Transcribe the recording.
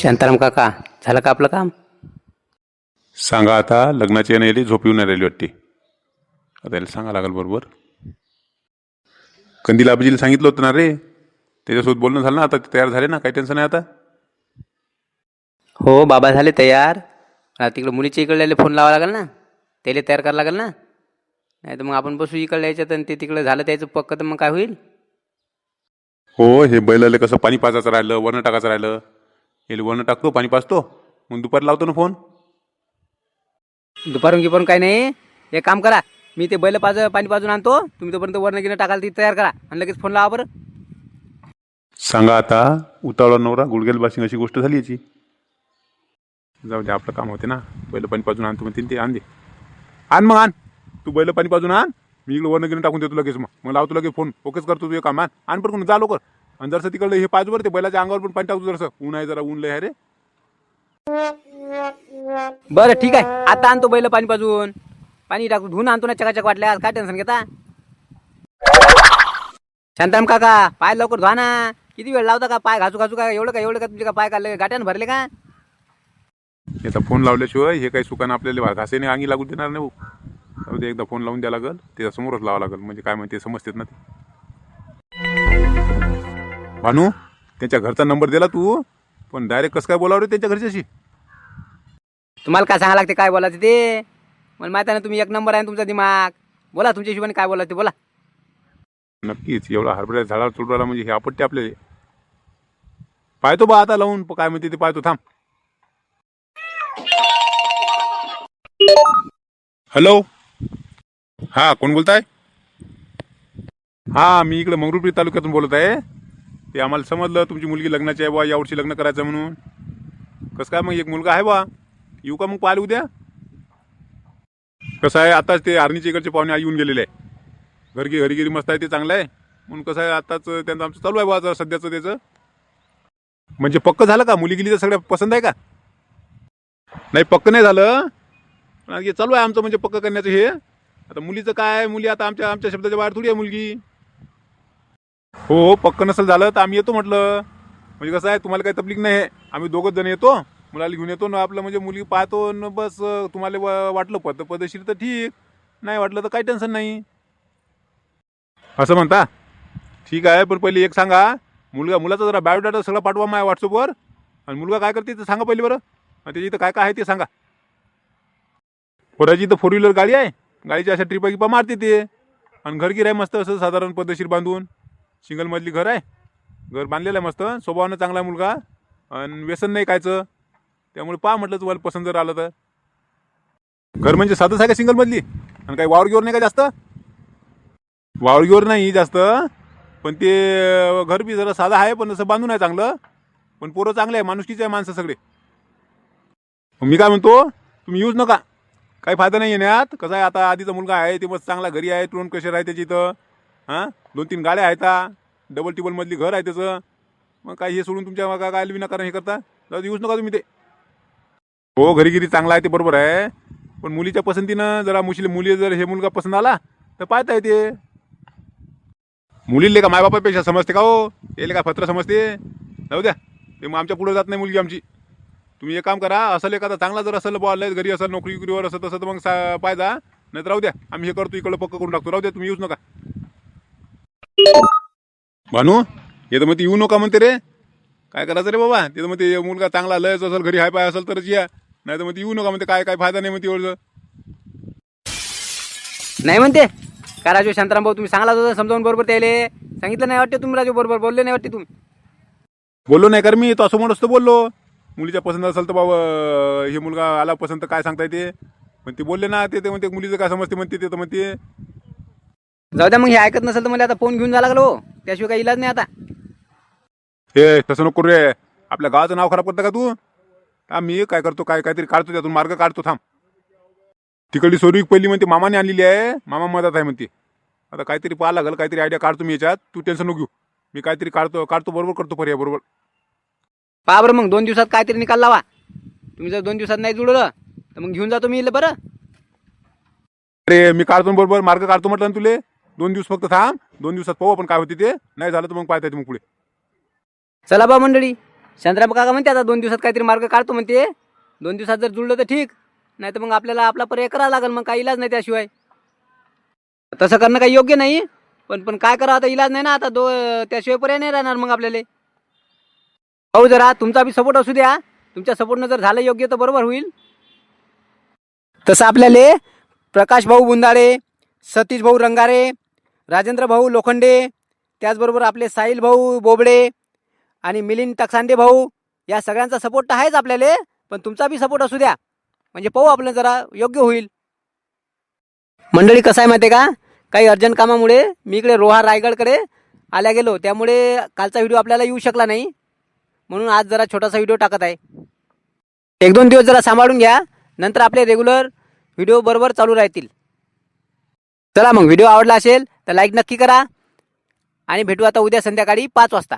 शांताराम काका झालं का आपलं काम? सांगा आता लग्नाची येण्याची झोप येऊन राहिली वाटते. आता याला सांगा लागेल बरोबर. कंदील आबजीला सांगितलं होतं ना रे त्याच्यासोबत बोलणं झालं ना आता तयार झाले ना काही टेन्शन आहे आता? हो बाबा झाले तयार. आता तिकडं मुलीच्या इकडल्याला फोन लावा लागेल ना त्याला तयार करावं लागेल ना. नाही तर मग आपण बसू इकडल्या याच्यात आणि ते तिकडं झालं त्याचं पक्क तर मग काय होईल? हो हे बैलाले कसं पाणी पाजायचं राहिलं वर्ण टाकायचं राहिलं वर्ण टाकतो पाणी पाजतो. मग दुपारी लावतो ना फोन. दुपारून गिपारून काही नाही. एक काम करा मी ते बैल पाज पाणी पाजून आणतो. तुम्ही तोपर्यंत वर्ण गिरणं टाकाल ती तयार करा. आणि लगेच फोन लावा बरं. सांगा आता उतावळा नवरा गुडघेल बाशिंग अशी गोष्ट झाली याची. जाऊ दे आपलं काम होते ना. बैल पाणी पाजून आणतो म्हणते ते आण दे. आण मग आण. तू बैल पाणी पाजून आण. मी इकडे वर्ण गिरण टाकून देतो लगेच मग. मग लावतो लगेच फोन. फोकस करतो तुझे काम आण. आण पण जा लवकर. आणि जरसं तिकडलं हे पाच बरं ते बैलाच्या अंगावर पण पाणी टाकतो जरसं. ऊन आहे जरा ऊन लय आहे रे. बरं ठीक आहे. आता आणतो बैल पाणी पाजून. पाणी टाकू धुवून आणतो ना चकाचक वाटल्या काय टेन्शन घेता? शांताराम काका पाय लवकर धुवा ना. किती वेळ लावता का? पाय घासू घासू का? एवढं का एवढं का तुमचे का पाय काढले गाठ्यानं भरले का? याचा फोन लावल्याशिवाय हे काही सुकानं आपल्याला घासेने अंगी लागू देणार नाही भाऊ. जाऊ दे एकदा फोन लावून द्या लागल. त्याच्या समोरच लावा लागल. म्हणजे काय म्हणते समजतेत ना ते. भानू त्यांच्या घरचा नंबर दिला तू पण डायरेक्ट कसं काय बोलावं रे त्यांच्या घरच्याशी? तुम्हाला काय सांगा लागते काय बोलायचं ते? मला माहिती ना तुम्ही एक नंबर आहे ना तुमचा दिमाग. बोला तुमच्या हिशोबाने काय बोलायचं ते बोला. नक्कीच एवढा हरभऱ्या झाडावर चुडवायला म्हणजे हे आपत्ती आपल्याला. पाहतो बा आता लावून प- काय म्हणते ते पाहतो थांब. हॅलो? हा कोण बोलताय? हा मी इकडे मंगरुळपीर तालुक्यातून बोलत आहे. ते आम्हाला समजलं तुमची मुलगी लग्नाची आहे बा यावर्षी लग्न करायचं म्हणून. कसं काय मग एक मुलगा आहे बा येऊ का मग पाहिलं उद्या? कसं आहे आताच ते आर्नीच्या इकडचे पाहुणे येऊन गेलेले आहे. घरगी घरीगिरी मस्त आहे ते चांगलं आहे. म्हणून कसं आहे आताच त्यांचं आमचं चालू आहे बा आता सध्याचं त्याचं. म्हणजे पक्क झालं का? मुली गेली तर सगळ्या पसंत आहे का? नाही पक्क नाही झालं. पण हे चालू आहे आमचं म्हणजे पक्क करण्याचं हे. आता मुलीचं काय आहे? मुली आता आमच्या आमच्या शब्दाच्या बाहेर थोडी आहे मुलगी. हो हो पक्क नसेल झालं तर आम्ही येतो म्हटलं. म्हणजे कसं आहे तुम्हाला काही तकलीफ नाही आहे. आम्ही दोघंच जण येतो. मुलाला घेऊन येतो ना आपलं म्हणजे मुलगी पाहतो न बस तुम्हाला व- वाटलं पद पदशीर तर ठीक. नाही वाटलं तर काही टेन्शन नाही. असं म्हणता? ठीक आहे पण पहिले एक सांगा. मुलगा मुलाचा जरा बायोडाटा सगळा पाठवा माझ्या व्हॉट्सअपवर. आणि मुलगा काय करते ते सांगा पहिले बरं. आणि त्याची इथं काय काय आहे ते सांगा. पोराची इथं फोर व्हीलर गाडी आहे. गाडीच्या अशा ट्रिपा गिपा मारते ते. आणि घर आहे मस्त असं साधारण पद्धतशीर बांधून. सिंगल मधली घर आहे. घर बांधलेलं आहे मस्त. स्वभावानं चांगला आहे मुलगा. आणि व्यसन नाही कायचं. त्यामुळे पहा म्हटलं तुम्हाला पसंत जर आलं तर. घर म्हणजे साधंच आहे का सिंगल मधली आणि काही वावर गिवर नाही का जास्त? वावरगीवर नाही जास्त. पण ते घर बी जरा साधं आहे पण असं बांधून आहे चांगलं. पण पोरं चांगलं आहे माणुसकीच आहे माणसं सगळे. मी काय म्हणतो तुम्ही येऊच नका. काही फायदा नाही येण्यात. कसं आहे आता आधीचा मुलगा आहे ते मस्त चांगला घरी आहे टोन कशर आहे त्याची इथं हां? दोन तीन गाड्या आहेत डबल टिबलमधली घर आहे त्याचं. मग काय हे सोडून तुमच्या काय काय विनाकारण हे करता? जाऊ येऊच नका तुम्ही ते. हो घरी गिरी चांगला आहे ते बरोबर आहे. पण मुलीच्या पसंतीनं जरा मुशील मुली जर हे मुलगा पसंत आला तर पाहता येते. मुलीले का मायबापापेक्षा समजते का हो? याले का फत्र समजते? जाऊ द्या. ते मग आमच्या पुढे जात नाही मुलगी आमची. तुम्ही एक काम करा असेल एखादा चांगला जर असेल बॉल घरी असेल नोकरी गिरीवर असं तसं तर मग सा पाहिजा नाही तर राहू द्या. आम्ही हे करतो इकडं पक्क करून टाकतो. राहू द्या तुम्ही येऊच नका. भानू हे तर मग ते येऊ नका म्हणते रे. काय करायचं रे बाबा? ते तर मग ते मुलगा चांगला लयच असेल घरी हाय पाय असेल तरच या. नाही तर मग ते येऊ नका म्हणते काय काय फायदा नाही म्हणते एवढं. नाही म्हणते. काय राजू शांताराम भाऊ तुम्ही सांगला होता समजावून बरोबर त्याले? सांगितलं नाही वाटते तुम्ही राजू बरोबर बोलले नाही वाटते तुम्ही? बोललो नाही कर मी तो असं म्हणत असतो बोललो. मुलीच्या पसंत असेल तर बाबा हे मुलगा आला पसंत काय सांगता येते? पण ते बोलले ना ते ते म्हणते मुलीचं काय समजते म्हणते ते तर म्हणते. जाऊ द्या मग हे ऐकत नसेल तर मला आता फोन घेऊन जा लागलो. त्याशिवाय काही इलाज नाही आता. हे तसं नको रे. आपल्या गावाचं नाव खराब करता का तू? हा मी काय करतो काय काहीतरी काढतो त्यातून मार्ग काढतो थांब. तिकडली सोरी पहिली म्हणते मामाने आणलेली आहे. मामा मदत आहे म्हणते. आता काहीतरी पाहा लागेल काहीतरी आयडिया काढतो मी याच्यात. तू टेन्शन नको घेऊ. मी काहीतरी काढतो काढतो बरोबर करतो पर्याय बरोबर. पहा बरं मग दोन दिवसात काहीतरी निकाल लावा. तुम्ही जर दोन दिवसात नाही जुळलं तर मग घेऊन जातो मी इले बरं. अरे मी काढतो बरोबर मार्ग काढतो म्हटलं ना तुले. दोन दिवस फक्त थांब दोन दिवसात पाहू आपण काय होते ते. नाही झालं तर मग पाहता येते मग पुढे. चला बा मंडळी चंद्राम काका म्हणते आता दोन दिवसात काहीतरी मार्ग काढतो म्हणते. दोन दिवसात जर जुळलं तर ठीक नाही तर मग आपल्याला आपला पर्याय करावा लागेल मग काही इलाज नाही त्याशिवाय. तसं करणं काही योग्य नाही पण पण काय करावं आता इलाज नाही ना आता दो त्याशिवाय पर्याय नाही राहणार मग आपल्याला. भाऊ जरा तुमचा बी सपोर्ट असू द्या. तुमच्या सपोर्टनं जर झालं योग्य तर बरोबर होईल. तसं आपल्याला प्रकाश भाऊ बुंदाळे सतीश भाऊ रंगारे राजेंद्र भाऊ लोखंडे त्याचबरोबर आपले साहिल भाऊ बोबडे आणि मिलिंद टकसांडे भाऊ या सगळ्यांचा सपोर्ट तर आहेच आपल्याला पण तुमचा बी सपोर्ट असू द्या. म्हणजे पाहू आपलं जरा योग्य होईल. मंडळी कसं आहे माहिती आहे का? काही अर्जंट कामामुळे मी इकडे रोहा रायगडकडे आल्या गेलो. त्यामुळे कालचा व्हिडिओ आपल्याला येऊ शकला नाही. म्हणून आज जरा छोटासा व्हिडिओ टाकत आहे. एक दोन दिवस जरा सांभाळून घ्या. नंतर आपले रेग्युलर व्हिडिओ बरोबर चालू राहतील. चला मग व्हिडिओ आवडला असेल तर लाईक नक्की करा. आणि भेटू आता उद्या संध्याकाळी पाच वाजता.